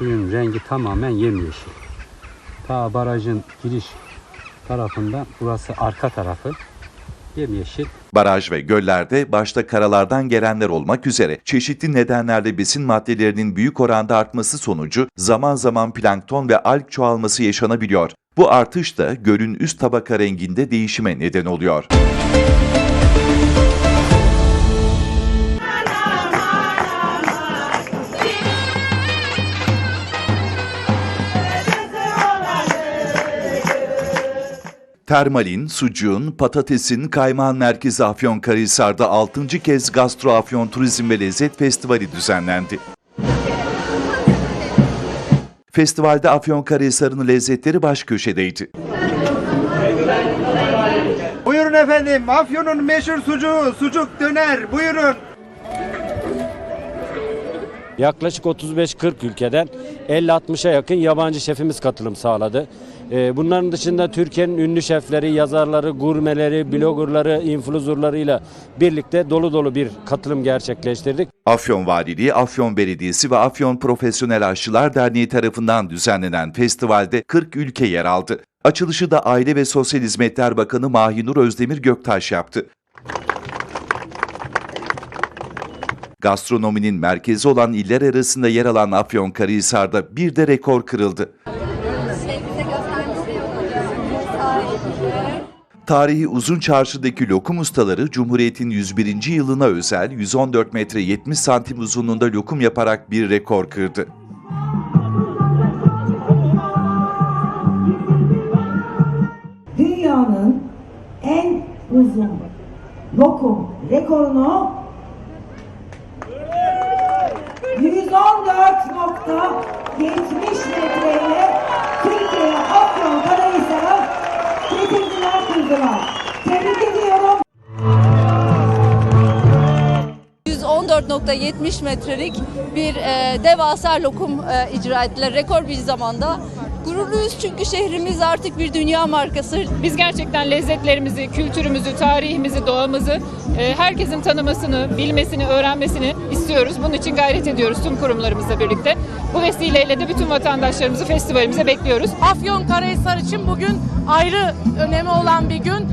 Suyun rengi tamamen yemyeşil. Ta barajın giriş tarafından burası arka tarafı yemyeşil. Baraj ve göllerde başta karalardan gelenler olmak üzere çeşitli nedenlerle besin maddelerinin büyük oranda artması sonucu zaman zaman plankton ve alg çoğalması yaşanabiliyor. Bu artış da gölün üst tabaka renginde değişime neden oluyor. Termalin, sucuğun, patatesin kaymağın merkezi Afyonkarahisar'da 6. kez Gastro Afyon Turizm ve Lezzet Festivali düzenlendi. Festivalde Afyonkarahisar'ın lezzetleri baş köşedeydi. Buyurun efendim. Afyon'un meşhur sucuğu, sucuk döner. Buyurun. Yaklaşık 35-40 ülkeden 50-60'a yakın yabancı şefimiz katılım sağladı. Ee, Bunların dışında Türkiye'nin ünlü şefleri, yazarları, gurmeleri, bloggerları, influencerlarıyla birlikte dolu dolu bir katılım gerçekleştirdik. Afyon Valiliği, Afyon Belediyesi ve Afyon Profesyonel Aşçılar Derneği tarafından düzenlenen festivalde 40 ülke yer aldı. Açılışı da Aile ve Sosyal Hizmetler Bakanı Mahinur Özdemir Göktaş yaptı. Gastronominin merkezi olan iller arasında yer alan Afyonkarahisar'da bir de rekor kırıldı. Tarihi Uzun Çarşı'daki lokum ustaları Cumhuriyet'in 101. yılına özel 114 metre 70 santim uzunluğunda lokum yaparak bir rekor kırdı. dünyanın en uzun lokum rekorunu 114.70 metreyle Tebrik ediyorum. 114.70 metrelik bir e, devasa lokum e, icra ettiler rekor bir zamanda. Gururluyuz çünkü şehrimiz artık bir dünya markası. Biz gerçekten lezzetlerimizi, kültürümüzü, tarihimizi, doğamızı e, herkesin tanımasını, bilmesini, öğrenmesini istiyoruz. Bunun için gayret ediyoruz tüm kurumlarımızla birlikte. Bu vesileyle de bütün vatandaşlarımızı festivalimize bekliyoruz. Afyon Karahisar için bugün ayrı önemi olan bir gün.